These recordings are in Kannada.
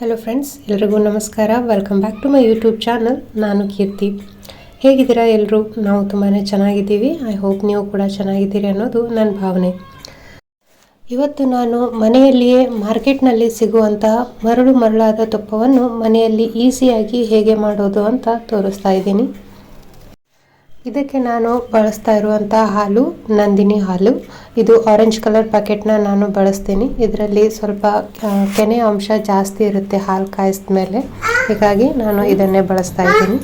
ಹಲೋ ಫ್ರೆಂಡ್ಸ್ ಎಲ್ರಿಗೂ ನಮಸ್ಕಾರ. Welcome back to my YouTube channel ನಾನು ಕೀರ್ತಿ. ಹೇಗಿದ್ದೀರಾ ಎಲ್ಲರೂ ನಾವು ತುಂಬಾ ಚೆನ್ನಾಗಿದ್ದೀವಿ. ಐ ಹೋಪ್ ನೀವು ಕೂಡ ಚೆನ್ನಾಗಿದ್ದೀರಿ ಅನ್ನೋದು ನನ್ನ ಭಾವನೆ. ಇವತ್ತು ನಾನು ಮನೆಯಲ್ಲಿಯೇ ಮಾರ್ಕೆಟ್ನಲ್ಲಿ ಸಿಗುವಂತಹ ಮರಳು ಮರಳಾದ ತುಪ್ಪವನ್ನು ಮನೆಯಲ್ಲಿ ಈಸಿಯಾಗಿ ಹೇಗೆ ಮಾಡೋದು ಅಂತ ತೋರಿಸ್ತಾ ಇದ್ದೀನಿ. ಇದಕ್ಕೆ ನಾನು ಬಳಸ್ತಾ ಇರುವಂಥ ಹಾಲು, ನಂದಿನಿ ಹಾಲು. ಇದು ಆರೆಂಜ್ ಕಲರ್ ಪ್ಯಾಕೆಟ್ನ ನಾನು ಬಳಸ್ತೀನಿ. ಇದರಲ್ಲಿ ಸ್ವಲ್ಪ ಕೆನೆ ಅಂಶ ಜಾಸ್ತಿ ಇರುತ್ತೆ ಹಾಲು ಕಾಯಿಸಿದ ಮೇಲೆ ಹೀಗಾಗಿ ನಾನು ಇದನ್ನೇ ಬಳಸ್ತಾ ಇದ್ದೀನಿ.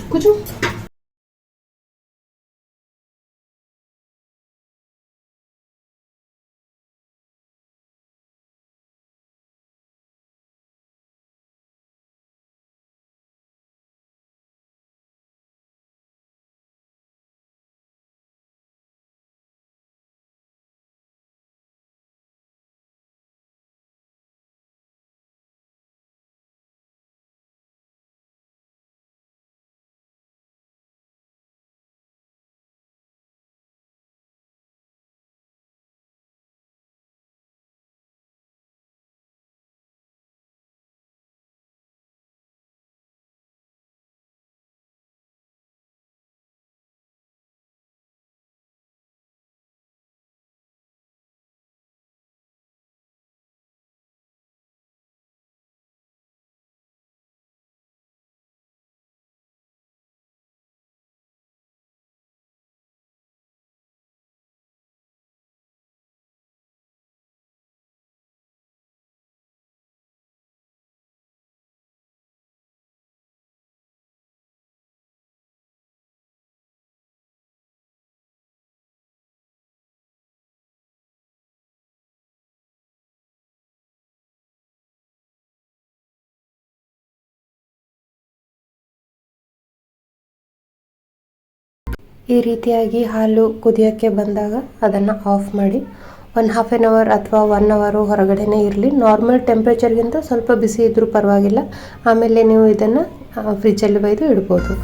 ಈ ರೀತಿಯಾಗಿ ಹಾಲು ಕುದಿಯೋಕ್ಕೆ ಬಂದಾಗ ಅದನ್ನು ಆಫ್ ಮಾಡಿ ಒಂದು ಹಾಫ್ ಆನ್ ಅವರ್ ಅಥವಾ ಒನ್ ಅವರು ಹೊರಗಡೆನೇ ಇರಲಿ. ನಾರ್ಮಲ್ ಟೆಂಪ್ರೇಚರ್ಗಿಂತ ಸ್ವಲ್ಪ ಬಿಸಿ ಇದ್ದರೂ ಪರವಾಗಿಲ್ಲ. ಆಮೇಲೆ ನೀವು ಇದನ್ನು ಫ್ರಿಜ್ಜಲ್ಲಿ ಬೈದು ಇಡ್ಬೋದು.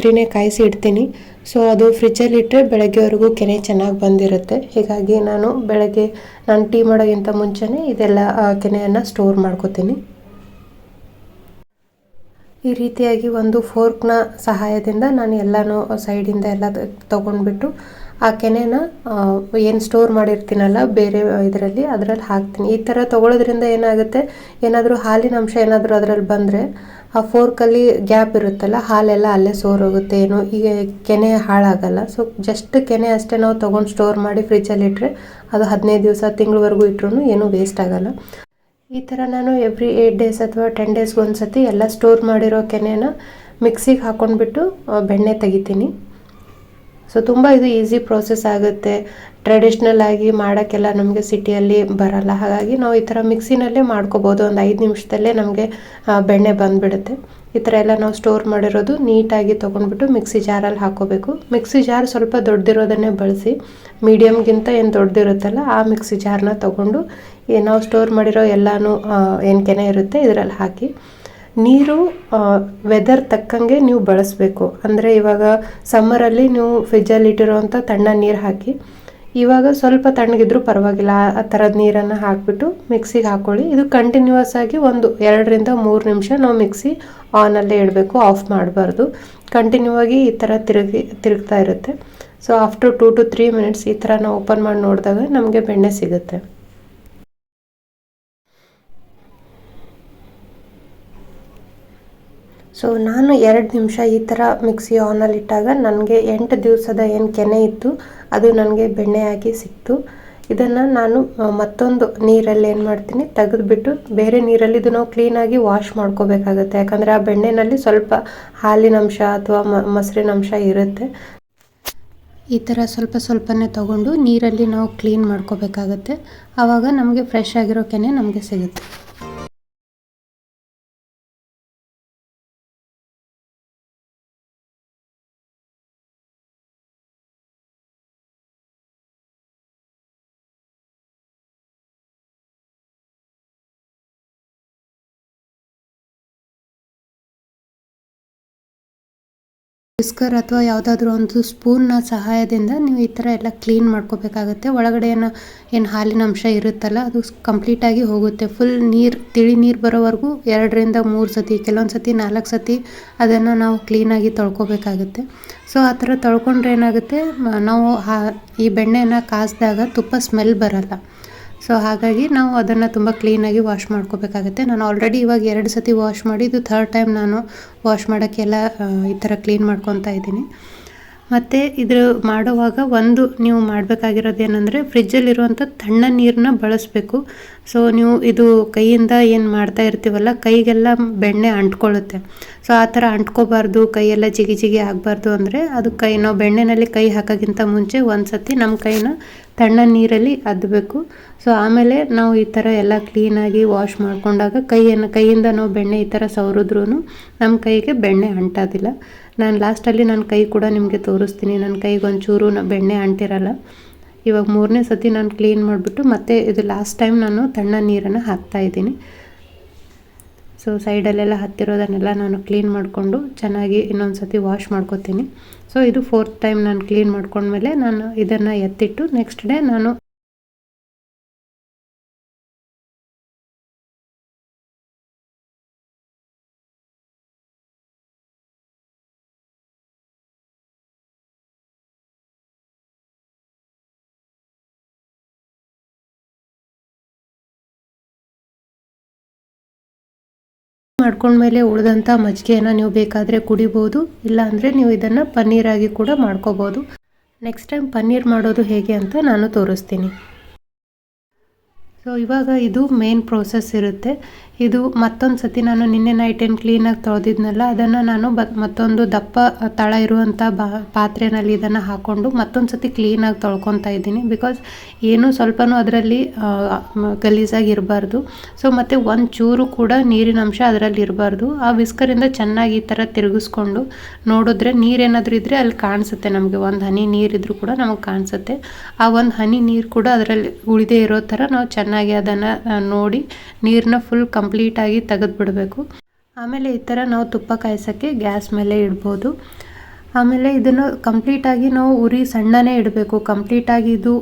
ರಾತ್ರಿನೇ ಕಾಯಿಸಿ ಇಡ್ತೀನಿ. ಸೊ ಅದು ಫ್ರಿಜ್ಜಲ್ಲಿ ಇಟ್ಟರೆ ಬೆಳಗ್ಗೆವರೆಗೂ ಕೆನೆ ಚೆನ್ನಾಗಿ ಬಂದಿರುತ್ತೆ. ಹೀಗಾಗಿ ನಾನು ಬೆಳಗ್ಗೆ, ನಾನು ಟೀ ಮಾಡೋಕ್ಕಿಂತ ಮುಂಚೆನೇ ಇದೆಲ್ಲ ಕೆನೆಯನ್ನು ಸ್ಟೋರ್ ಮಾಡ್ಕೋತೀನಿ. ಈ ರೀತಿಯಾಗಿ ಒಂದು ಫೋರ್ಕ್ನ ಸಹಾಯದಿಂದ ನಾನು ಎಲ್ಲನೂ ಸೈಡಿಂದ ಎಲ್ಲ ತೊಗೊಂಡ್ಬಿಟ್ಟು ಆ ಕೆನೆನ ಏನು ಸ್ಟೋರ್ ಮಾಡಿರ್ತೀನಲ್ಲ ಬೇರೆ ಇದರಲ್ಲಿ ಅದರಲ್ಲಿ ಹಾಕ್ತೀನಿ. ಈ ಥರ ತೊಗೊಳೋದ್ರಿಂದ ಏನಾಗುತ್ತೆ, ಏನಾದರೂ ಹಾಲಿನ ಅಂಶ ಏನಾದರೂ ಅದರಲ್ಲಿ ಬಂದರೆ ಆ ಫೋರ್ಕಲ್ಲಿ ಗ್ಯಾಪ್ ಇರುತ್ತಲ್ಲ, ಹಾಲೆಲ್ಲ ಅಲ್ಲೇ ಸೋರೋಗುತ್ತೆ, ಏನು, ಈಗ ಕೆನೆ ಹಾಳಾಗಲ್ಲ. ಸೊ ಜಸ್ಟ್ ಕೆನೆ ಅಷ್ಟೇ ನಾವು ತೊಗೊಂಡು ಸ್ಟೋರ್ ಮಾಡಿ ಫ್ರಿಜ್ಜಲ್ಲಿ ಇಟ್ಟರೆ ಅದು ಹದಿನೈದು ದಿವಸ, ತಿಂಗಳವರೆಗೂ ಇಟ್ಟರು ಏನೂ ವೇಸ್ಟ್ ಆಗಲ್ಲ. ಈ ಥರ ನಾನು ಎವ್ರಿ ಏಯ್ಟ್ ಡೇಸ್ ಅಥವಾ ಟೆನ್ ಡೇಸ್ಗೆ ಒಂದು ಸತಿ ಎಲ್ಲ ಸ್ಟೋರ್ ಮಾಡಿರೋ ಕೆನೆನ ಮಿಕ್ಸಿಗೆ ಹಾಕ್ಕೊಂಡ್ಬಿಟ್ಟು ಬೆಣ್ಣೆ ತೆಗಿತೀನಿ. ಸೊ ತುಂಬ ಇದು ಈಸಿ ಪ್ರೋಸೆಸ್ ಆಗುತ್ತೆ. ಟ್ರೆಡಿಷ್ನಲ್ ಆಗಿ ಮಾಡೋಕ್ಕೆಲ್ಲ ನಮಗೆ ಸಿಟಿಯಲ್ಲಿ ಬರಲ್ಲ. ಹಾಗಾಗಿ ನಾವು ಈ ಥರ ಮಿಕ್ಸಿನಲ್ಲೇ ಮಾಡ್ಕೋಬೋದು. ಒಂದು ಐದು ನಿಮಿಷದಲ್ಲೇ ನಮಗೆ ಬೆಣ್ಣೆ ಬಂದುಬಿಡುತ್ತೆ. ಈ ಥರ ಎಲ್ಲ ನಾವು ಸ್ಟೋರ್ ಮಾಡಿರೋದು ನೀಟಾಗಿ ತೊಗೊಂಡ್ಬಿಟ್ಟು ಮಿಕ್ಸಿ ಜಾರಲ್ಲಿ ಹಾಕೋಬೇಕು ಮಿಕ್ಸಿ ಜಾರ್ ಸ್ವಲ್ಪ ದೊಡ್ಡದಿರೋದನ್ನೇ ಬಳಸಿ ಮೀಡಿಯಮ್ಗಿಂತ ಏನು ದೊಡ್ಡದಿರುತ್ತಲ್ಲ ಆ ಮಿಕ್ಸಿ ಜಾರ್ನ ತೊಗೊಂಡು ನಾವು ಸ್ಟೋರ್ ಮಾಡಿರೋ ಎಲ್ಲನೂ ಏನು ಕೆನೆ ಇರುತ್ತೆ, ಇದರಲ್ಲಿ ಹಾಕಿ. ನೀರು ವೆದರ್ ತಕ್ಕಂಗೆ ನೀವು ಬಳಸಬೇಕು. ಅಂದರೆ ಇವಾಗ ಸಮ್ಮರಲ್ಲಿ ನೀವು ಫ್ರಿಜ್ಜಲ್ಲಿ ಇಟ್ಟಿರೋವಂಥ ತಣ್ಣ ನೀರು ಹಾಕಿ, ಇವಾಗ ಸ್ವಲ್ಪ ತಣ್ಣಗಿದ್ರೂ ಪರವಾಗಿಲ್ಲ, ಆ- ಥರದ ನೀರನ್ನು ಹಾಕಿಬಿಟ್ಟು ಮಿಕ್ಸಿಗೆ ಹಾಕ್ಕೊಳ್ಳಿ ಇದು ಕಂಟಿನ್ಯೂಸ್ ಆಗಿ ಒಂದು ಎರಡರಿಂದ ಮೂರು ನಿಮಿಷ ನಾವು ಮಿಕ್ಸಿ ಆನಲ್ಲೇ ಇಡಬೇಕು ಆಫ್ ಮಾಡಬಾರ್ದು. ಕಂಟಿನ್ಯೂ ಆಗಿ ಈ ಥರ ತಿರುಗಿ, ತಿರುಗ್ತಾ ಇರುತ್ತೆ. So after two to three minutes ಈ ಥರ ನಾವು ಓಪನ್ ಮಾಡಿ ನೋಡಿದಾಗ ನಮಗೆ ಬೆಣ್ಣೆ ಸಿಗುತ್ತೆ. ಸೊ ನಾನು ಎರಡು ನಿಮಿಷ ಈ ಥರ ಮಿಕ್ಸಿ ಆನಲ್ಲಿ ಇಟ್ಟಾಗ ನನಗೆ ಎಂಟು ದಿವಸದ ಏನು ಕೆನೆ ಇತ್ತು, ಅದು ನನಗೆ ಬೆಣ್ಣೆಯಾಗಿ ಸಿಕ್ತು. ಇದನ್ನು ನಾನು ಮತ್ತೊಂದು ನೀರಲ್ಲಿ ಏನು ಮಾಡ್ತೀನಿ, ತೆಗೆದುಬಿಟ್ಟು ಬೇರೆ ನೀರಲ್ಲಿ ಇದು ನಾವು ಕ್ಲೀನಾಗಿ ವಾಶ್ ಮಾಡ್ಕೋಬೇಕಾಗುತ್ತೆ. ಯಾಕಂದರೆ ಆ ಬೆಣ್ಣೆನಲ್ಲಿ ಸ್ವಲ್ಪ ಹಾಲಿನ ಅಂಶ ಅಥವಾ ಮೊಸರಿನ ಅಂಶ ಇರುತ್ತೆ. ಈ ಥರ ಸ್ವಲ್ಪ ಸ್ವಲ್ಪನೇ ತೊಗೊಂಡು ನೀರಲ್ಲಿ ನಾವು ಕ್ಲೀನ್ ಮಾಡ್ಕೋಬೇಕಾಗತ್ತೆ. ಆವಾಗ ನಮಗೆ ಫ್ರೆಶ್ ಆಗಿರೋ ಕೆನೆ ನಮಗೆ ಸಿಗುತ್ತೆ. ವಿಸ್ಕರ್ ಅಥವಾ ಯಾವುದಾದ್ರೂ ಒಂದು ಸ್ಪೂನ್ನ ಸಹಾಯದಿಂದ ನೀವು ಈ ಥರ ಎಲ್ಲ ಕ್ಲೀನ್ ಮಾಡ್ಕೋಬೇಕಾಗುತ್ತೆ. ಒಳಗಡೆ ಏನು ಏನು ಹಾಲಿನ ಅಂಶ ಇರುತ್ತಲ್ಲ, ಅದು ಕಂಪ್ಲೀಟಾಗಿ ಹೋಗುತ್ತೆ. ಫುಲ್ ನೀರು, ತಿಳಿ ನೀರು ಬರೋವರೆಗೂ ಎರಡರಿಂದ ಮೂರು ಸತಿ, ಕೆಲವೊಂದು ಸತಿ ನಾಲ್ಕು ಸತಿ ಅದನ್ನು ನಾವು ಕ್ಲೀನಾಗಿ ತೊಳ್ಕೊಬೇಕಾಗುತ್ತೆ. ಸೊ ಆ ಥರ ತೊಳ್ಕೊಂಡ್ರೆ ಏನಾಗುತ್ತೆ ನಾವು ಈ ಬೆಣ್ಣೆನ ಕಾಸಿದಾಗ ತುಪ್ಪ ಸ್ಮೆಲ್ ಬರಲ್ಲ. ಸೊ ಹಾಗಾಗಿ ನಾವು ಅದನ್ನು ತುಂಬ ಕ್ಲೀನಾಗಿ ವಾಶ್ ಮಾಡ್ಕೋಬೇಕಾಗುತ್ತೆ. ನಾನು ಆಲ್ರೆಡಿ ಇವಾಗ ಎರಡು ಸತಿ ವಾಶ್ ಮಾಡಿ, ಇದು ಥರ್ಡ್ ಟೈಮ್ ನಾನು ವಾಶ್ ಮಾಡೋಕ್ಕೆಲ್ಲ ಈ ಥರ ಕ್ಲೀನ್ ಮಾಡ್ಕೊತಾ ಇದ್ದೀನಿ. ಮತ್ತು ಇದು ಮಾಡುವಾಗ ಒಂದು ನೀವು ಮಾಡಬೇಕಾಗಿರೋದು ಏನಂದರೆ ಫ್ರಿಜ್ಜಲ್ಲಿರುವಂಥ ತಣ್ಣ ನೀರನ್ನ ಬಳಸಬೇಕು. ಸೊ ನೀವು ಇದು ಕೈಯಿಂದ ಏನು ಮಾಡ್ತಾ ಇರ್ತೀವಲ್ಲ, ಕೈಗೆಲ್ಲ ಬೆಣ್ಣೆ ಅಂಟ್ಕೊಳ್ಳುತ್ತೆ. ಸೊ ಆ ಥರ ಅಂಟ್ಕೋಬಾರ್ದು, ಕೈಯೆಲ್ಲ ಜಿಗಿ ಜಿಗಿ ಆಗಬಾರ್ದು ಅಂದರೆ ಅದು ಕೈ, ನಾವು ಬೆಣ್ಣೆನಲ್ಲಿ ಕೈ ಹಾಕೋಕ್ಕಿಂತ ಮುಂಚೆ ಒಂದು ಸತಿ ನಮ್ಮ ಕೈನ ತಣ್ಣ ನೀರಲ್ಲಿ ಅದ್ದಬೇಕು ಸೊ ಆಮೇಲೆ ನಾವು ಈ ಥರ ಎಲ್ಲ ಕ್ಲೀನಾಗಿ ವಾಶ್ ಮಾಡಿಕೊಂಡಾಗ ಕೈಯನ್ನು, ಕೈಯಿಂದ ನಾವು ಬೆಣ್ಣೆ ಈ ಥರ ಸವರಿದ್ರೂ ನಮ್ಮ ಕೈಗೆ ಬೆಣ್ಣೆ ಅಂಟೋದಿಲ್ಲ. ನಾನು ಲಾಸ್ಟಲ್ಲಿ ನನ್ನ ಕೈ ಕೂಡ ನಿಮಗೆ ತೋರಿಸ್ತೀನಿ. ನನ್ನ ಕೈಗೆ ಒಂಚೂರು ಬೆಣ್ಣೆ ಅಂಟಿರಲ್ಲ. ಇವಾಗ ಮೂರನೇ ಸತಿ ನಾನು ಕ್ಲೀನ್ ಮಾಡಿಬಿಟ್ಟು ಮತ್ತೆ ಇದು ಲಾಸ್ಟ್ ಟೈಮ್ ನಾನು ತಣ್ಣ ನೀರನ್ನು ಹಾಕ್ತಾಯಿದ್ದೀನಿ ಸೊ ಸೈಡಲ್ಲೆಲ್ಲ ಹತ್ತಿರೋದನ್ನೆಲ್ಲ ನಾನು ಕ್ಲೀನ್ ಮಾಡಿಕೊಂಡು ಚೆನ್ನಾಗಿ ಇನ್ನೊಂದು ಸತಿ ವಾಶ್ ಮಾಡ್ಕೋತೀನಿ. ಸೊ ಇದು ಫೋರ್ತ್ ಟೈಮ್ ನಾನು ಕ್ಲೀನ್ ಮಾಡ್ಕೊಂಡ್ಮೇಲೆ ನಾನು ಇದನ್ನು ಎತ್ತಿಟ್ಟು ನೆಕ್ಸ್ಟ್ ಡೇ ನಾನು ಮಾಡ್ಕೊಂಡ್ಮೇಲೆ ಉಳಿದಂಥ ಮಜ್ಜಿಗೆಯನ್ನು ನೀವು ಬೇಕಾದರೆ ಕುಡಿಬೋದು ಇಲ್ಲ ಅಂದರೆ ನೀವು ಇದನ್ನು ಪನ್ನೀರಾಗಿ ಕೂಡ ಮಾಡ್ಕೋಬೋದು. ನೆಕ್ಸ್ಟ್ ಟೈಮ್ ಪನ್ನೀರ್ ಮಾಡೋದು ಹೇಗೆ ಅಂತ ನಾನು ತೋರಿಸ್ತೀನಿ. ಸೊ ಇವಾಗ ಇದು ಮೇನ್ ಪ್ರೋಸೆಸ್ ಇರುತ್ತೆ. ಇದು ಮತ್ತೊಂದು ಸತಿ ನಾನು ನಿನ್ನೆ ನೈಟ್ ಏನು ಕ್ಲೀನಾಗಿ ತೊಳೆದಿದ್ನಲ್ಲ, ಅದನ್ನು ನಾನು ಬ, ಮತ್ತೊಂದು ದಪ್ಪ, ತಳ ಇರುವಂಥ ಬಾ ಪಾತ್ರೆಯಲ್ಲಿ ಇದನ್ನು ಹಾಕ್ಕೊಂಡು ಮತ್ತೊಂದು ಸತಿ ಕ್ಲೀನಾಗಿ ತೊಳ್ಕೊತಾ ಇದ್ದೀನಿ. ಬಿಕಾಸ್ ಏನೂ ಸ್ವಲ್ಪನೂ ಅದರಲ್ಲಿ ಗಲೀಜಾಗಿ ಇರಬಾರ್ದು. ಸೊ ಮತ್ತು ಒಂದು ಚೂರು ಕೂಡ ನೀರಿನ ಅಂಶ ಅದರಲ್ಲಿ ಇರಬಾರ್ದು. ಆ ವಿಸ್ಕರಿಂದ ಚೆನ್ನಾಗಿ ಈ ಥರ ತಿರುಗಿಸ್ಕೊಂಡು ನೋಡಿದ್ರೆ ನೀರೇನಾದರೂ ಇದ್ದರೆ ಅಲ್ಲಿ ಕಾಣಿಸುತ್ತೆ ನಮಗೆ. ಒಂದು ಹನಿ ನೀರಿದ್ರೂ ಕೂಡ ನಮಗೆ ಕಾಣಿಸುತ್ತೆ. ಆ ಒಂದು ಹನಿ ನೀರು ಕೂಡ ಅದರಲ್ಲಿ ಉಳಿದೇ ಇರೋ ಥರ ನಾವು ಚೆನ್ನಾಗಿ ಅದನ್ನು ನೋಡಿ ನೀರನ್ನ ಫುಲ್ ಕಂಪ್ಲೀಟಾಗಿ ತೆಗೆದುಬಿಡಬೇಕು. ಆಮೇಲೆ ಈ ಥರ ನಾವು ತುಪ್ಪ ಕಾಯಿಸೋಕ್ಕೆ ಗ್ಯಾಸ್ ಮೇಲೆ ಇಡ್ಬೋದು. ಆಮೇಲೆ ಇದನ್ನು ಕಂಪ್ಲೀಟಾಗಿ ನಾವು ಉರಿ ಸಣ್ಣನೇ ಇಡಬೇಕು. ಕಂಪ್ಲೀಟಾಗಿ ಇದು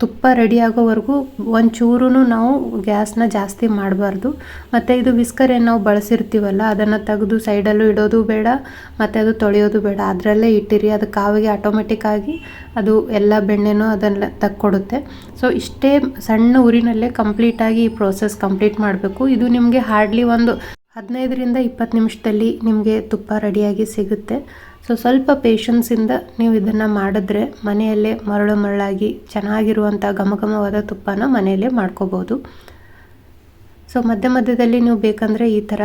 ತುಪ್ಪ ರೆಡಿ ಆಗೋವರೆಗೂ ಒಂಚೂರು ನಾವು ಗ್ಯಾಸ್ನ ಜಾಸ್ತಿ ಮಾಡಬಾರ್ದು. ಮತ್ತು ಇದು ವಿಸ್ಕರ್ ಏನು ನಾವು ಬಳಸಿರ್ತೀವಲ್ಲ, ಅದನ್ನು ತೆಗೆದು ಸೈಡಲ್ಲೂ ಇಡೋದು ಬೇಡ, ಮತ್ತು ಅದು ತೊಳೆಯೋದು ಬೇಡ. ಅದರಲ್ಲೇ ಇಟ್ಟಿರಿ, ಅದು ಕಾವಿಗೆ ಆಟೋಮೆಟಿಕ್ಕಾಗಿ ಅದು ಎಲ್ಲ ಬೆಣ್ಣೆನೂ ಅದನ್ನು ತಕ್ಕೊಡುತ್ತೆ. ಸೊ ಇಷ್ಟೇ ಸಣ್ಣ ಊರಿನಲ್ಲೇ ಕಂಪ್ಲೀಟಾಗಿ ಈ ಪ್ರೋಸೆಸ್ ಕಂಪ್ಲೀಟ್ ಮಾಡಬೇಕು. ಇದು ನಿಮಗೆ ಹಾರ್ಡ್ಲಿ ಒಂದು ಹದಿನೈದರಿಂದ ಇಪ್ಪತ್ತು ನಿಮಿಷದಲ್ಲಿ ನಿಮಗೆ ತುಪ್ಪ ರೆಡಿಯಾಗಿ ಸಿಗುತ್ತೆ. ಸೊ ಸ್ವಲ್ಪ ಪೇಷನ್ಸಿಂದ ನೀವು ಇದನ್ನು ಮಾಡಿದ್ರೆ ಮನೆಯಲ್ಲೇ ಮರಳು ಮರಳಾಗಿ ಚೆನ್ನಾಗಿರುವಂಥ ಘಮಘಮವಾದ ತುಪ್ಪನ ಮನೆಯಲ್ಲೇ ಮಾಡ್ಕೋಬೋದು ಸೊ ಮಧ್ಯ ಮಧ್ಯದಲ್ಲಿ ನೀವು ಬೇಕಂದರೆ ಈ ಥರ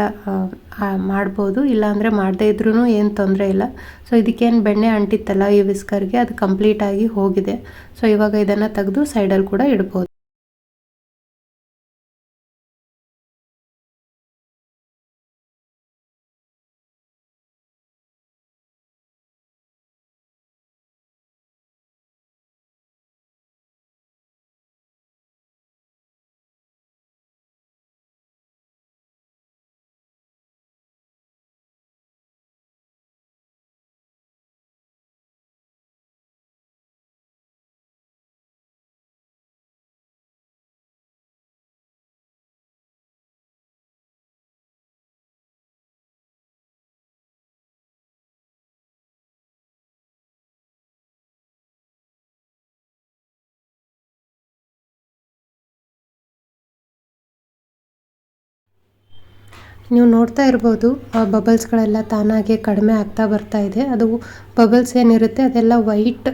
ಮಾಡ್ಬೋದು. ಇಲ್ಲಾಂದರೆ ಮಾಡದೇ ಇದ್ರೂ ಏನು ತೊಂದರೆ ಇಲ್ಲ. ಸೊ ಇದಕ್ಕೇನು ಬೆಣ್ಣೆ ಅಂಟಿತ್ತಲ್ಲ ಈ ವಿಸ್ಕರ್ಗೆ ಅದು ಕಂಪ್ಲೀಟಾಗಿ ಹೋಗಿದೆ. ಸೊ ಇವಾಗ ಇದನ್ನು ತೆಗೆದು ಸೈಡಲ್ಲಿ ಕೂಡ ಇಡ್ಬೋದು. ನೀವು ನೋಡ್ತಾ ಇರ್ಬೋದು, ಆ ಬಬಲ್ಸ್ಗಳೆಲ್ಲ ತಾನಾಗೆ ಕಡಿಮೆ ಆಗ್ತಾ ಬರ್ತಾ ಇದೆ. ಅದು ಬಬಲ್ಸ್ ಏನಿರುತ್ತೆ, ಅದೆಲ್ಲ ವೈಟ್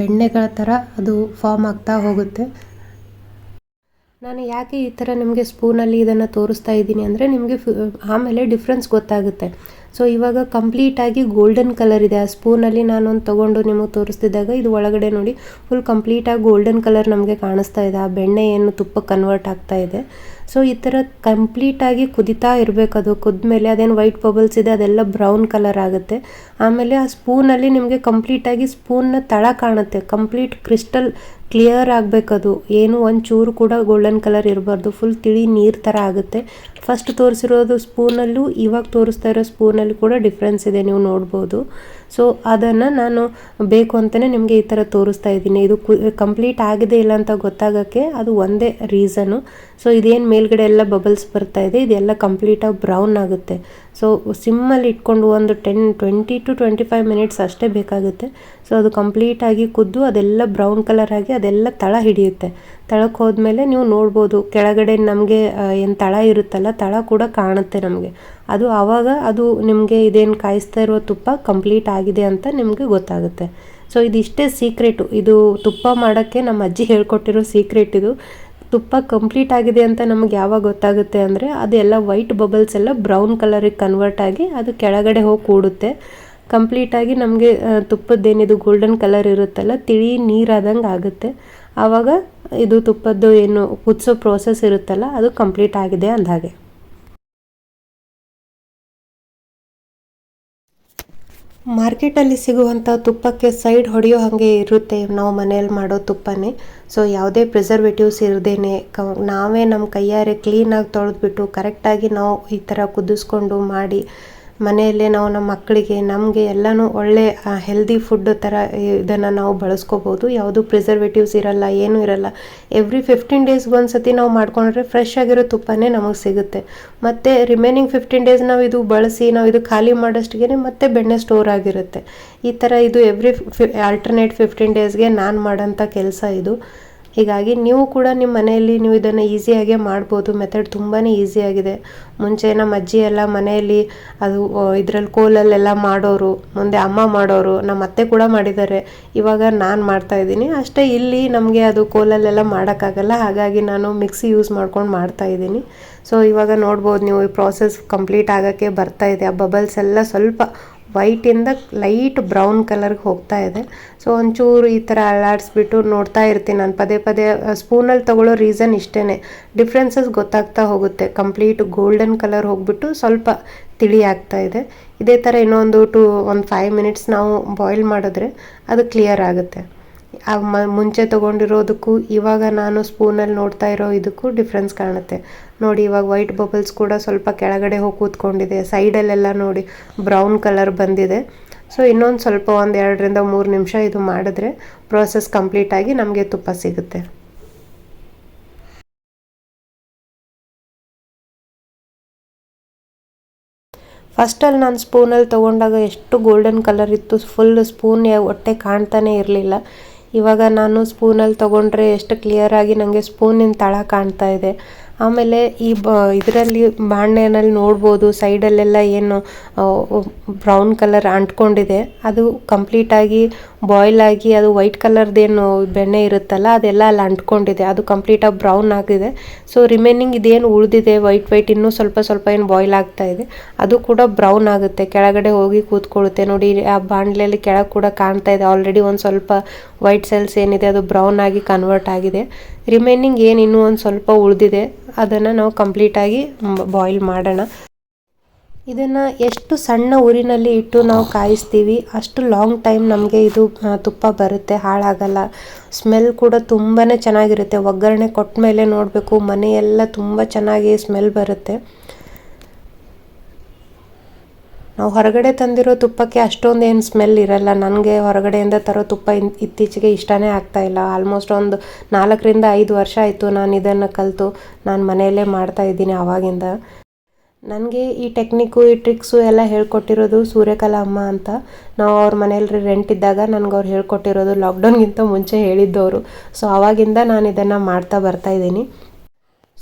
ಬೆಣ್ಣೆಗಳ ಥರ ಅದು ಫಾರ್ಮ್ ಆಗ್ತಾ ಹೋಗುತ್ತೆ. ನಾನು ಯಾಕೆ ಈ ಥರ ನಿಮಗೆ ಸ್ಪೂನಲ್ಲಿ ಇದನ್ನು ತೋರಿಸ್ತಾ ಇದ್ದೀನಿ ಅಂದರೆ, ನಿಮಗೆ ಆಮೇಲೆ ಡಿಫ್ರೆನ್ಸ್ ಗೊತ್ತಾಗುತ್ತೆ. ಸೊ ಇವಾಗ ಕಂಪ್ಲೀಟಾಗಿ ಗೋಲ್ಡನ್ ಕಲರ್ ಇದೆ. ಆ ಸ್ಪೂನಲ್ಲಿ ನಾನೊಂದು ತೊಗೊಂಡು ನಿಮಗೆ ತೋರಿಸ್ತಿದ್ದಾಗ ಇದು ಒಳಗಡೆ ನೋಡಿ ಫುಲ್ ಕಂಪ್ಲೀಟಾಗಿ ಗೋಲ್ಡನ್ ಕಲರ್ ನಮಗೆ ಕಾಣಿಸ್ತಾ ಇದೆ. ಆ ಬೆಣ್ಣೆ ಏನು ತುಪ್ಪ ಕನ್ವರ್ಟ್ ಆಗ್ತಾ ಇದೆ. ಸೊ ಈ ಥರ ಕಂಪ್ಲೀಟಾಗಿ ಕುದಿತಾ ಇರಬೇಕು ಅದು. ಕುದ್ಮೇಲೆ ಅದೇನು ವೈಟ್ ಬಬಲ್ಸ್ ಇದೆ, ಅದೆಲ್ಲ ಬ್ರೌನ್ ಕಲರ್ ಆಗುತ್ತೆ. ಆಮೇಲೆ ಆ ಸ್ಪೂನಲ್ಲಿ ನಿಮಗೆ ಕಂಪ್ಲೀಟಾಗಿ ಸ್ಪೂನ್ನ ತಳ ಕಾಣುತ್ತೆ. ಕಂಪ್ಲೀಟ್ ಕ್ರಿಸ್ಟಲ್ ಕ್ಲಿಯರ್ ಆಗಬೇಕದು. ಏನು ಒಂದು ಚೂರು ಕೂಡ ಗೋಲ್ಡನ್ ಕಲರ್ ಇರಬಾರ್ದು. ಫುಲ್ ತಿಳಿ ನೀರು ಥರ ಆಗುತ್ತೆ. ಫಸ್ಟ್ ತೋರಿಸಿರೋದು ಸ್ಪೂನಲ್ಲೂ ಇವಾಗ ತೋರಿಸ್ತಾ ಇರೋ ಸ್ಪೂನಲ್ಲಿ ಕೂಡ ಡಿಫ್ರೆನ್ಸ್ ಇದೆ, ನೀವು ನೋಡ್ಬೋದು. ಸೊ ಅದನ್ನು ನಾನು ಬೇಕು ಅಂತಲೇ ನಿಮಗೆ ಈ ಥರ ತೋರಿಸ್ತಾ ಇದ್ದೀನಿ. ಇದು ಕಂಪ್ಲೀಟ್ ಆಗಿದೆ ಇಲ್ಲ ಅಂತ ಗೊತ್ತಾಗೋಕ್ಕೆ ಅದು ಒಂದೇ ರೀಸನು ಸೊ ಇದೇನು ಮೇಲ್ಗಡೆ ಎಲ್ಲ ಬಬಲ್ಸ್ ಬರ್ತಾ ಇದೆ, ಇದೆಲ್ಲ ಕಂಪ್ಲೀಟಾಗಿ ಬ್ರೌನ್ ಆಗುತ್ತೆ. ಸೊ ಸಿಮ್ಮಲ್ಲಿ ಇಟ್ಕೊಂಡು ಒಂದು ten twenty to twenty five minutes ಅಷ್ಟೇ ಬೇಕಾಗುತ್ತೆ. ಸೊ ಅದು ಕಂಪ್ಲೀಟಾಗಿ ಕುದ್ದು ಅದೆಲ್ಲ ಬ್ರೌನ್ ಕಲರ್ ಆಗಿ ಅದೆಲ್ಲ ತಳ ಹಿಡಿಯುತ್ತೆ. ತಳಕ್ಕೆ ಹೋದ್ಮೇಲೆ ನೀವು ನೋಡ್ಬೋದು. ಕೆಳಗಡೆ ನಮಗೆ ಏನು ತಳ ಇರುತ್ತಲ್ಲ, ತಳ ಕೂಡ ಕಾಣುತ್ತೆ ನಮಗೆ. ಅದು ಆವಾಗ ಅದು ನಿಮಗೆ ಇದೇನು ಕಾಯಿಸ್ತಾ ಇರೋ ತುಪ್ಪ ಕಂಪ್ಲೀಟ್ ಆಗಿದೆ ಅಂತ ನಿಮಗೆ ಗೊತ್ತಾಗುತ್ತೆ. ಸೊ, ಇದಿಷ್ಟೇ ಸೀಕ್ರೆಟು. ಇದು ತುಪ್ಪ ಮಾಡೋಕ್ಕೆ ನಮ್ಮ ಅಜ್ಜಿ ಹೇಳ್ಕೊಟ್ಟಿರೋ ಸೀಕ್ರೆಟ್ ಇದು. ತುಪ್ಪ ಕಂಪ್ಲೀಟ್ ಆಗಿದೆ ಅಂತ ನಮಗೆ ಯಾವಾಗ ಗೊತ್ತಾಗುತ್ತೆ ಅಂದರೆ, ಅದೆಲ್ಲ ವೈಟ್ ಬಬಲ್ಸ್ ಎಲ್ಲ ಬ್ರೌನ್ ಕಲರಿಗೆ ಕನ್ವರ್ಟ್ ಆಗಿ ಅದು ಕೆಳಗಡೆ ಹೋಗಿ ಕೂಡುತ್ತೆ. ಕಂಪ್ಲೀಟಾಗಿ ನಮಗೆ ತುಪ್ಪದ್ದೇನಿದು ಗೋಲ್ಡನ್ ಕಲರ್ ಇರುತ್ತಲ್ಲ, ತಿಳಿ ನೀರಾದಂಗೆ ಆಗುತ್ತೆ. ಆವಾಗ ಇದು ತುಪ್ಪದ್ದು ಏನು ಕುದಿಸೋ ಪ್ರೋಸೆಸ್ ಇರುತ್ತಲ್ಲ, ಅದು ಕಂಪ್ಲೀಟ್ ಆಗಿದೆ ಅಂದಾಗೆ ಮಾರ್ಕೆಟಲ್ಲಿ ಸಿಗುವಂಥ ತುಪ್ಪಕ್ಕೆ ಸೈಡ್ ಹೊಡೆಯೋ ಹಾಗೆ ಇರುತ್ತೆ ನಾವು ಮನೆಯಲ್ಲಿ ಮಾಡೋ ತುಪ್ಪನೇ. ಸೊ ಯಾವುದೇ ಪ್ರಿಸರ್ವೇಟಿವ್ಸ್ ಇರದೇನೆ, ಕ, ನಾವೇ ನಮ್ಮ ಕೈಯಾರೆ ಕ್ಲೀನಾಗಿ ತೊಳೆದ್ಬಿಟ್ಟು ಕರೆಕ್ಟಾಗಿ ನಾವು ಈ ಥರ ಕುದಿಸ್ಕೊಂಡು ಮಾಡಿ ಮನೆಯಲ್ಲೇ ನಾವು ನಮ್ಮ ಮಕ್ಕಳಿಗೆ, ನಮಗೆ ಎಲ್ಲನೂ ಒಳ್ಳೆ ಹೆಲ್ದಿ ಫುಡ್ ಥರ ಇದನ್ನು ನಾವು ಬಳಸ್ಕೋಬೋದು. ಯಾವುದು ಪ್ರಿಸರ್ವೇಟಿವ್ಸ್ ಇರಲ್ಲ, ಏನೂ ಇರಲ್ಲ. ಎವ್ರಿ ಫಿಫ್ಟೀನ್ ಡೇಸ್ಗೆ ಒಂದು ಸತಿ ನಾವು ಮಾಡ್ಕೊಂಡ್ರೆ ಫ್ರೆಶ್ ಆಗಿರೋ ತುಪ್ಪನೇ ನಮಗೆ ಸಿಗುತ್ತೆ. ಮತ್ತು ರಿಮೈನಿಂಗ್ ಫಿಫ್ಟೀನ್ ಡೇಸ್ ನಾವು ಇದು ಬಳಸಿ, ನಾವು ಇದು ಖಾಲಿ ಮಾಡೋಷ್ಟಿಗೆ ಮತ್ತೆ ಬೆಣ್ಣೆ ಸ್ಟೋರ್ ಆಗಿರುತ್ತೆ. ಈ ಥರ ಇದು ಎವ್ರಿ ಆಲ್ಟರ್ನೇಟ್ ಫಿಫ್ಟೀನ್ ಡೇಸ್ಗೆ ನಾನು ಮಾಡೋಂಥ ಕೆಲಸ ಇದು. ಹೀಗಾಗಿ ನೀವು ಕೂಡ ನಿಮ್ಮ ಮನೆಯಲ್ಲಿ ನೀವು ಇದನ್ನು ಈಸಿಯಾಗೇ ಮಾಡ್ಬೋದು. ಮೆಥಡ್ ತುಂಬಾ ಈಸಿಯಾಗಿದೆ ಮುಂಚೆ ನಮ್ಮ ಅಜ್ಜಿ ಎಲ್ಲ ಮನೆಯಲ್ಲಿ ಅದು ಇದರಲ್ಲಿ ಕೋಲಲ್ಲೆಲ್ಲ ಮಾಡೋರು, ಮುಂದೆ ಅಮ್ಮ ಮಾಡೋರು, ನಮ್ಮ ಅತ್ತೆ ಕೂಡ ಮಾಡಿದ್ದಾರೆ. ಇವಾಗ ನಾನು ಮಾಡ್ತಾ ಇದ್ದೀನಿ. ಅಷ್ಟೇ ಇಲ್ಲಿ ನಮಗೆ ಅದು ಕೋಲಲ್ಲೆಲ್ಲ ಮಾಡೋಕ್ಕಾಗಲ್ಲ. ಹಾಗಾಗಿ ನಾನು ಮಿಕ್ಸಿ ಯೂಸ್ ಮಾಡ್ಕೊಂಡು ಮಾಡ್ತಾ ಇದ್ದೀನಿ. ಸೊ ಇವಾಗ ನೋಡ್ಬೋದು ನೀವು ಈ ಪ್ರಾಸೆಸ್ ಕಂಪ್ಲೀಟ್ ಆಗೋಕ್ಕೆ ಬರ್ತಾ ಇದೆ. ಆ ಬಬಲ್ಸ್ ಎಲ್ಲ ಸ್ವಲ್ಪ ವೈಟಿಂದ ಲೈಟ್ ಬ್ರೌನ್ ಕಲರ್ಗೆ ಹೋಗ್ತಾ ಇದೆ. ಸೊ ಒಂಚೂರು ಈ ಥರ ಅಲ್ಲಾಡಿಸ್ಬಿಟ್ಟು ನೋಡ್ತಾ ಇರ್ತೀನಿ ನಾನು. ಪದೇ ಪದೇ ಸ್ಪೂನಲ್ಲಿ ತೊಗೊಳ್ಳೋ ರೀಸನ್ ಇಷ್ಟೇ ಡಿಫ್ರೆನ್ಸಸ್ ಗೊತ್ತಾಗ್ತಾ ಹೋಗುತ್ತೆ. ಕಂಪ್ಲೀಟ್ ಗೋಲ್ಡನ್ ಕಲರ್ ಹೋಗ್ಬಿಟ್ಟು ಸ್ವಲ್ಪ ತಿಳಿ ಆಗ್ತಾ ಇದೆ. ಇದೇ ಥರ ಇನ್ನೊಂದು ಟು, ಒಂದು ಫೈವ್ ಮಿನಿಟ್ಸ್ ನಾವು ಬಾಯ್ಲ್ ಮಾಡಿದ್ರೆ ಅದು ಕ್ಲಿಯರ್ ಆಗುತ್ತೆ. ಮುಂಚೆ ತೊಗೊಂಡಿರೋದಕ್ಕೂ ಇವಾಗ ನಾನು ಸ್ಪೂನಲ್ಲಿ ನೋಡ್ತಾ ಇರೋ ಇದಕ್ಕೂ ಡಿಫ್ರೆನ್ಸ್ ಕಾಣುತ್ತೆ. ನೋಡಿ, ಇವಾಗ ವೈಟ್ ಬಬಲ್ಸ್ ಕೂಡ ಸ್ವಲ್ಪ ಕೆಳಗಡೆ ಹೋಗಿ ಕೂತ್ಕೊಂಡಿದೆ. ಸೈಡಲ್ಲೆಲ್ಲ ನೋಡಿ ಬ್ರೌನ್ ಕಲರ್ ಬಂದಿದೆ. ಸೊ ಇನ್ನೊಂದು ಸ್ವಲ್ಪ ಒಂದು ಎರಡರಿಂದ ಮೂರು ನಿಮಿಷ ಇದು ಮಾಡಿದ್ರೆ ಪ್ರೋಸೆಸ್ ಕಂಪ್ಲೀಟಾಗಿ ನಮಗೆ ತುಪ್ಪ ಸಿಗುತ್ತೆ. ಫಸ್ಟಲ್ಲಿ ನಾನು ಸ್ಪೂನಲ್ಲಿ ತೊಗೊಂಡಾಗ ಎಷ್ಟು ಗೋಲ್ಡನ್ ಕಲರ್ ಇತ್ತು. ಫುಲ್ ಸ್ಪೂನ್ ಹೊಟ್ಟೆ ಕಾಣ್ತಾನೆ ಇರಲಿಲ್ಲ. ಇವಾಗ ನಾನು ಸ್ಪೂನಲ್ಲಿ ತೊಗೊಂಡ್ರೆ ಎಷ್ಟು ಕ್ಲಿಯರಾಗಿ ನನಗೆ ಸ್ಪೂನಿನ ತಳ ಕಾಣ್ತಾ ಇದೆ. ಆಮೇಲೆ ಈ ಬ, ಇದರಲ್ಲಿ ಬಾಣಲೆನಲ್ಲಿ ನೋಡ್ಬೋದು ಸೈಡಲ್ಲೆಲ್ಲ ಏನು ಬ್ರೌನ್ ಕಲರ್ ಅಂಟ್ಕೊಂಡಿದೆ. ಅದು ಕಂಪ್ಲೀಟಾಗಿ ಬಾಯ್ಲ್ ಆಗಿ ಅದು ವೈಟ್ ಕಲರ್ದೇನು ಬೆಣ್ಣೆ ಇರುತ್ತಲ್ಲ, ಅದೆಲ್ಲ ಅಲ್ಲಿ ಅಂಟ್ಕೊಂಡಿದೆ. ಅದು ಕಂಪ್ಲೀಟಾಗಿ ಬ್ರೌನ್ ಆಗಿದೆ. ಸೊ ರಿಮೈನಿಂಗ್ ಇದೇನು ಉಳಿದಿದೆ, ವೈಟ್ ವೈಟ್ ಇನ್ನೂ ಸ್ವಲ್ಪ ಸ್ವಲ್ಪ ಏನು ಬಾಯ್ಲ್ ಆಗ್ತಾ ಇದೆ. ಅದು ಕೂಡ ಬ್ರೌನ್ ಆಗುತ್ತೆ. ಕೆಳಗಡೆ ಹೋಗಿ ಕೂತ್ಕೊಳ್ಳುತ್ತೆ. ನೋಡಿ, ಆ ಬಾಣಲೆಯಲ್ಲಿ ಕೆಳಗೆ ಕೂಡ ಕಾಣ್ತಾ ಇದೆ. ಆಲ್ರೆಡಿ ಒಂದು ಸ್ವಲ್ಪ ವೈಟ್ ಸೆಲ್ಸ್ ಏನಿದೆ, ಅದು ಬ್ರೌನ್ ಆಗಿ ಕನ್ವರ್ಟ್ ಆಗಿದೆ. ರಿಮೈನಿಂಗ್ ಏನು ಇನ್ನೂ ಒಂದು ಸ್ವಲ್ಪ ಉಳಿದಿದೆ, ಅದನ್ನು ನಾವು ಕಂಪ್ಲೀಟಾಗಿ ಬಾಯ್ಲ್ ಮಾಡೋಣ. ಇದನ್ನು ಎಷ್ಟು ಸಣ್ಣ ಊರಿನಲ್ಲಿ ಇಟ್ಟು ನಾವು ಕಾಯಿಸ್ತೀವಿ, ಅಷ್ಟು ಲಾಂಗ್ ಟೈಮ್ ನಮಗೆ ಇದು ತುಪ್ಪ ಬರುತ್ತೆ, ಹಾಳಾಗಲ್ಲ. ಸ್ಮೆಲ್ ಕೂಡ ತುಂಬಾ ಚೆನ್ನಾಗಿರುತ್ತೆ. ಒಗ್ಗರಣೆ ಕೊಟ್ಟ ಮೇಲೆ ನೋಡಬೇಕು, ಮನೆಯೆಲ್ಲ ತುಂಬ ಚೆನ್ನಾಗಿ ಸ್ಮೆಲ್ ಬರುತ್ತೆ. ನಾವು ಹೊರಗಡೆ ತಂದಿರೋ ತುಪ್ಪಕ್ಕೆ ಅಷ್ಟೊಂದು ಏನು ಸ್ಮೆಲ್ ಇರಲ್ಲ. ನನಗೆ ಹೊರಗಡೆಯಿಂದ ತರೋ ತುಪ್ಪ ಇತ್ತೀಚೆಗೆ ಇಷ್ಟನೇ ಇಲ್ಲ. ಆಲ್ಮೋಸ್ಟ್ ಒಂದು ನಾಲ್ಕರಿಂದ ಐದು ವರ್ಷ ಆಯಿತು ನಾನು ಇದನ್ನು ಕಲಿತು. ನಾನು ಮನೆಯಲ್ಲೇ ಮಾಡ್ತಾ ಇದ್ದೀನಿ ಆವಾಗಿಂದ ನನಗೆ ಈ ಟೆಕ್ನಿಕ್ಕು ಈ ಟ್ರಿಕ್ಸು ಎಲ್ಲ ಹೇಳ್ಕೊಟ್ಟಿರೋದು ಸೂರ್ಯಕಲಾ ಅಮ್ಮ ಅಂತ. ನಾವು ಅವ್ರ ಮನೆಯಲ್ಲಿ ರೆಂಟ್ ಇದ್ದಾಗ ನನಗೆ ಅವ್ರು ಹೇಳ್ಕೊಟ್ಟಿರೋದು ಲಾಕ್ಡೌನ್ಗಿಂತ ಮುಂಚೆ ಹೇಳಿದ್ದವರು. ಸೊ ಆವಾಗಿಂದ ನಾನು ಇದನ್ನು ಮಾಡ್ತಾ ಬರ್ತಾ ಇದ್ದೀನಿ.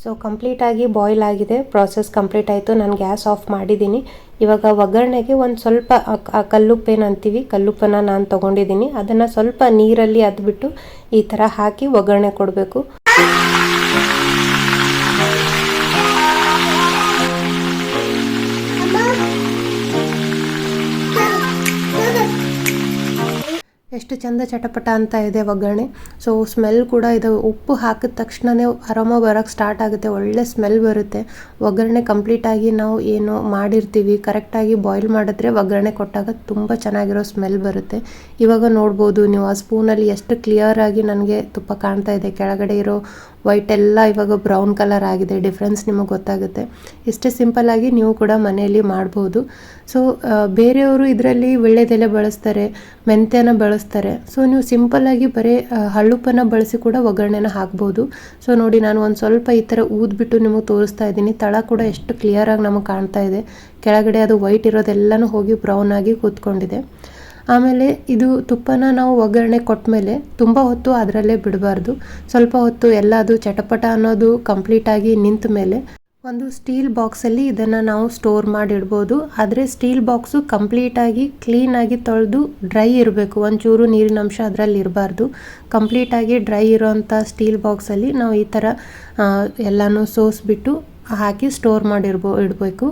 ಸೊ ಕಂಪ್ಲೀಟಾಗಿ ಬಾಯ್ಲ್ ಆಗಿದೆ. ಪ್ರಾಸೆಸ್ ಕಂಪ್ಲೀಟ್ ಆಯಿತು. ನಾನು ಗ್ಯಾಸ್ ಆಫ್ ಮಾಡಿದ್ದೀನಿ. ಇವಾಗ ಒಗ್ಗರಣೆಗೆ ಒಂದು ಸ್ವಲ್ಪ ಕಲ್ಲುಪ್ಪೇನು ಅಂತೀವಿ, ಕಲ್ಲುಪ್ಪನ್ನು ನಾನು ತೊಗೊಂಡಿದ್ದೀನಿ. ಅದನ್ನು ಸ್ವಲ್ಪ ನೀರಲ್ಲಿ ಅದ್ಬಿಟ್ಟು ಈ ಥರ ಹಾಕಿ ಒಗ್ಗರಣೆ ಕೊಡಬೇಕು. ಎಷ್ಟು ಚಂದ ಚಟಪಟ ಅಂತ ಇದೆ ಒಗ್ಗರಣೆ. ಸೊ ಸ್ಮೆಲ್ ಕೂಡ ಇದು ಉಪ್ಪು ಹಾಕಿದ ತಕ್ಷಣವೇ ಅರೋಮ ಬರೋಕ್ಕೆ ಸ್ಟಾರ್ಟ್ ಆಗುತ್ತೆ. ಒಳ್ಳೆ ಸ್ಮೆಲ್ ಬರುತ್ತೆ. ಒಗ್ಗರಣೆ ಕಂಪ್ಲೀಟಾಗಿ ನಾವು ಏನು ಮಾಡಿರ್ತೀವಿ ಕರೆಕ್ಟಾಗಿ ಬಾಯ್ಲ್ ಮಾಡಿದ್ರೆ ಒಗ್ಗರಣೆ ಕೊಟ್ಟಾಗ ತುಂಬ ಚೆನ್ನಾಗಿರೋ ಸ್ಮೆಲ್ ಬರುತ್ತೆ. ಇವಾಗ ನೋಡ್ಬೋದು, ನೀವು ಆ ಸ್ಪೂನಲ್ಲಿ ಎಷ್ಟು ಕ್ಲಿಯರ್ ಆಗಿ ನನಗೆ ತುಪ್ಪ ಕಾಣ್ತಾ ಇದೆ. ಕೆಳಗಡೆ ಇರೋ ವೈಟ್ ಎಲ್ಲ ಇವಾಗ ಬ್ರೌನ್ ಕಲರ್ ಆಗಿದೆ. ಡಿಫ್ರೆನ್ಸ್ ನಿಮಗೆ ಗೊತ್ತಾಗುತ್ತೆ. ಇಷ್ಟೇ ಆಗಿ ನೀವು ಕೂಡ ಮನೆಯಲ್ಲಿ ಮಾಡ್ಬೋದು. ಸೊ ಬೇರೆಯವರು ಇದರಲ್ಲಿ ವೀಳ್ಯದೆಲೆ ಬಳಸ್ತಾರೆ, ಮೆಂತ್ಯನ ಬಳಸ್ತಾರೆ. ಸೊ ನೀವು ಸಿಂಪಲ್ಲಾಗಿ ಬರೀ ಹಳ್ಳುಪ್ಪನ್ನ ಬಳಸಿ ಕೂಡ ಒಗ್ಗರಣೆನ ಹಾಕ್ಬೋದು. ಸೊ ನೋಡಿ ನಾನು ಒಂದು ಸ್ವಲ್ಪ ಈ ಥರ ಊದ್ಬಿಟ್ಟು ನಿಮಗೆ ತೋರಿಸ್ತಾ ಇದ್ದೀನಿ. ತಳ ಕೂಡ ಎಷ್ಟು ಕ್ಲಿಯರಾಗಿ ನಮಗೆ ಕಾಣ್ತಾ ಇದೆ. ಕೆಳಗಡೆ ಅದು ವೈಟ್ ಇರೋದೆಲ್ಲನೂ ಹೋಗಿ ಬ್ರೌನ್ ಆಗಿ ಕೂತ್ಕೊಂಡಿದೆ. ಆಮೇಲೆ ಇದು ತುಪ್ಪನ ನಾವು ಒಗ್ಗರಣೆ ಕೊಟ್ಟ ಮೇಲೆ ತುಂಬ ಹೊತ್ತು ಅದರಲ್ಲೇ ಬಿಡಬಾರ್ದು. ಸ್ವಲ್ಪ ಹೊತ್ತು ಎಲ್ಲ ಅದು ಚಟಪಟ ಅನ್ನೋದು ಕಂಪ್ಲೀಟಾಗಿ ನಿಂತ ಮೇಲೆ ಒಂದು ಸ್ಟೀಲ್ ಬಾಕ್ಸಲ್ಲಿ ಇದನ್ನು ನಾವು ಸ್ಟೋರ್ ಮಾಡಿಡ್ಬೋದು. ಆದರೆ ಸ್ಟೀಲ್ ಬಾಕ್ಸು ಕಂಪ್ಲೀಟಾಗಿ ಕ್ಲೀನಾಗಿ ತೊಳೆದು ಡ್ರೈ ಇರಬೇಕು. ಒಂಚೂರು ನೀರಿನ ಅಂಶ ಅದರಲ್ಲಿ ಇರಬಾರ್ದು. ಕಂಪ್ಲೀಟಾಗಿ ಡ್ರೈ ಇರೋವಂಥ ಸ್ಟೀಲ್ ಬಾಕ್ಸಲ್ಲಿ ನಾವು ಈ ಥರ ಎಲ್ಲನೂ ಸೋಸಿಬಿಟ್ಟು ಹಾಕಿ ಸ್ಟೋರ್ ಮಾಡಿರ್ಬೋ, ಇಡಬೇಕು.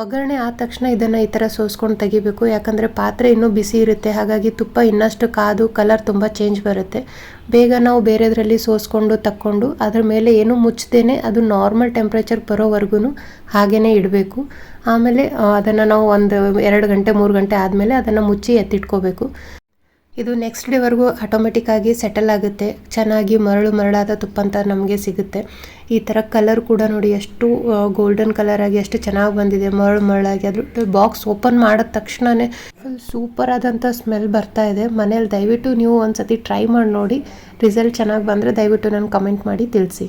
ಒಗ್ಗರಣೆ ಆದ ತಕ್ಷಣ ಇದನ್ನು ಈ ಥರ ಸೋಸ್ಕೊಂಡು ತೆಗಿಬೇಕು. ಯಾಕಂದರೆ ಪಾತ್ರೆ ಇನ್ನೂ ಬಿಸಿ ಇರುತ್ತೆ. ಹಾಗಾಗಿ ತುಪ್ಪ ಇನ್ನಷ್ಟು ಕಾದು ಕಲರ್ ತುಂಬ ಚೇಂಜ್ ಬರುತ್ತೆ. ಬೇಗ ನಾವು ಬೇರೆದ್ರಲ್ಲಿ ಸೋಸ್ಕೊಂಡು ತಕ್ಕೊಂಡು ಅದ್ರ ಮೇಲೆ ಏನು ಮುಚ್ಚದೇನೆ ಅದು ನಾರ್ಮಲ್ ಟೆಂಪ್ರೇಚರ್ ಬರೋವರೆಗೂ ಹಾಗೇ ಇಡಬೇಕು. ಆಮೇಲೆ ಅದನ್ನು ನಾವು ಒಂದು ಎರಡು ಗಂಟೆ, ಮೂರು ಗಂಟೆ ಆದಮೇಲೆ ಅದನ್ನು ಮುಚ್ಚಿ ಎತ್ತಿಟ್ಕೋಬೇಕು. ಇದು ನೆಕ್ಸ್ಟ್ ಡೇವರೆಗೂ ಆಟೋಮೆಟಿಕ್ಕಾಗಿ ಸೆಟಲ್ ಆಗುತ್ತೆ. ಚೆನ್ನಾಗಿ ಮರಳು ಮರಳಾದ ತುಪ್ಪ ಅಂತ ನಮಗೆ ಸಿಗುತ್ತೆ. ಈ ಥರ ಕಲರ್ ಕೂಡ ನೋಡಿ ಎಷ್ಟು ಗೋಲ್ಡನ್ ಕಲರ್ ಆಗಿ ಎಷ್ಟು ಚೆನ್ನಾಗಿ ಬಂದಿದೆ. ಮರಳು ಮರಳಾಗಿ. ಅದು ಬಾಕ್ಸ್ ಓಪನ್ ಮಾಡಿದ ತಕ್ಷಣವೇ ಫುಲ್ ಸೂಪರ್ ಆದಂಥ ಸ್ಮೆಲ್ ಬರ್ತಾ ಇದೆ. ಮನೇಲಿ ದಯವಿಟ್ಟು ನೀವು ಒಂದು ಸತಿ ಟ್ರೈ ಮಾಡಿ ನೋಡಿ. ರಿಸಲ್ಟ್ ಚೆನ್ನಾಗಿ ಬಂದರೆ ದಯವಿಟ್ಟು ನಾನು ಕಮೆಂಟ್ ಮಾಡಿ ತಿಳಿಸಿ.